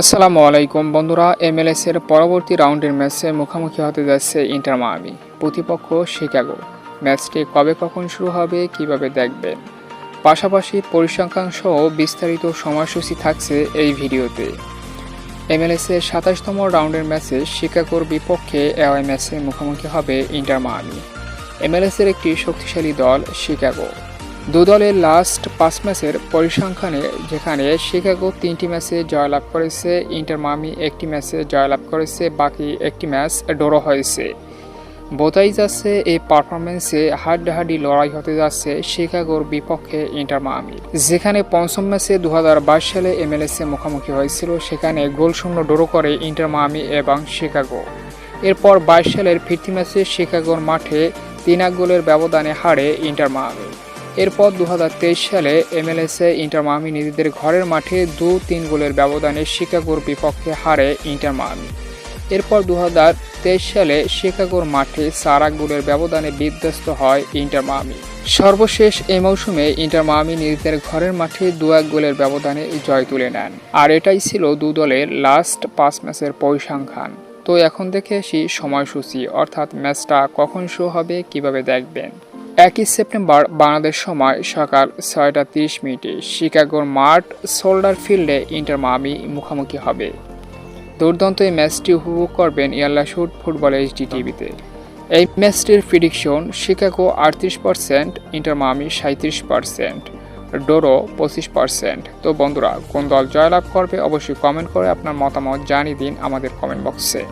আসসালামু আলাইকুম বন্ধুরা, এমএলএস এর পরবর্তী রাউন্ডের ম্যাচে মুখোমুখি হতে যাচ্ছে ইন্টার মায়ামি। প্রতিপক্ষ শিকাগো। ম্যাচটি কবে কখন শুরু হবে কীভাবে দেখবেন পাশাপাশি পরিসংখ্যান সহ বিস্তারিত সময়সূচি থাকছে এই ভিডিওতে। এমএলএস এর সাতাশতম রাউন্ডের ম্যাচে শিকাগোর বিপক্ষে এওয়াই ম্যাচে মুখোমুখি হবে ইন্টার মায়ামি। এমএলএস এর একটি শক্তিশালী দল শিকাগো। দু দলের লাস্ট পাঁচ ম্যাচের পরিসংখ্যানে যেখানে শিকাগো তিনটি ম্যাচে জয়লাভ করেছে, ইন্টার মামি একটি ম্যাচে জয়লাভ করেছে, বাকি একটি ম্যাচ ড্র হয়েছে। বোতাই যাচ্ছে এই পারফরমেন্সে হাড্ডাহাড্ডি লড়াই হতে যাচ্ছে শিকাগোর বিপক্ষে ইন্টার মামি যেখানে পঞ্চম ম্যাচে দু হাজার বাইশ সালে এমএলএসে মুখোমুখি হয়েছিল, সেখানে গোলশূন্য ড্র করে ইন্টার মামি এবং শিকাগো। এরপর বাইশ সালের ফিরতি ম্যাচে শিকাগোর মাঠে তিন এক গোলের ব্যবধানে হারে ইন্টার মামি এরপর দু হাজার তেইশ সালে এমএলএসে ইন্টার মামি নিজেদের ঘরের মাঠে দু তিন গোলের ব্যবধানে শিকাগোর বিপক্ষে হারে ইন্টার মামি। এরপর দু হাজার তেইশ সালে শিকাগোর মাঠে এক গোলের ব্যবধানে বিধ্বস্ত হয় ইন্টার মামি। সর্বশেষ এই মৌসুমে ইন্টার মামি নিজেদের ঘরের মাঠে দু এক গোলের ব্যবধানে জয় তুলে নেন। আর এটাই ছিল দু দলের লাস্ট পাঁচ ম্যাচের পরিসংখ্যান। তো এখন দেখে আসি সময়সূচি, অর্থাৎ ম্যাচটা কখন শুরু হবে, কীভাবে দেখবেন? একই সেপ্টেম্বর বাংলাদেশ সময় সকাল ছয়টা তিরিশ মিনিটে শিকাগোর মাঠ সোল্ডার ফিল্ডে ইন্টার মামি মুখোমুখি হবে। দুর্দান্ত এই ম্যাচটি উপভোগ করবেন ইয়াল্লা শুট ফুটবল এইচডি টিভিতে। এই ম্যাচটির প্রিডিকশন, শিকাগো আটত্রিশ পার্সেন্ট, ইন্টার মামি সাঁত্রিশ পার্সেন্ট, ডোরো পঁচিশ পার্সেন্ট। তো বন্ধুরা, কোন দল জয়লাভ করবে অবশ্যই কমেন্ট করে আপনার মতামত জানিয়ে দিন আমাদের কমেন্ট বক্সে।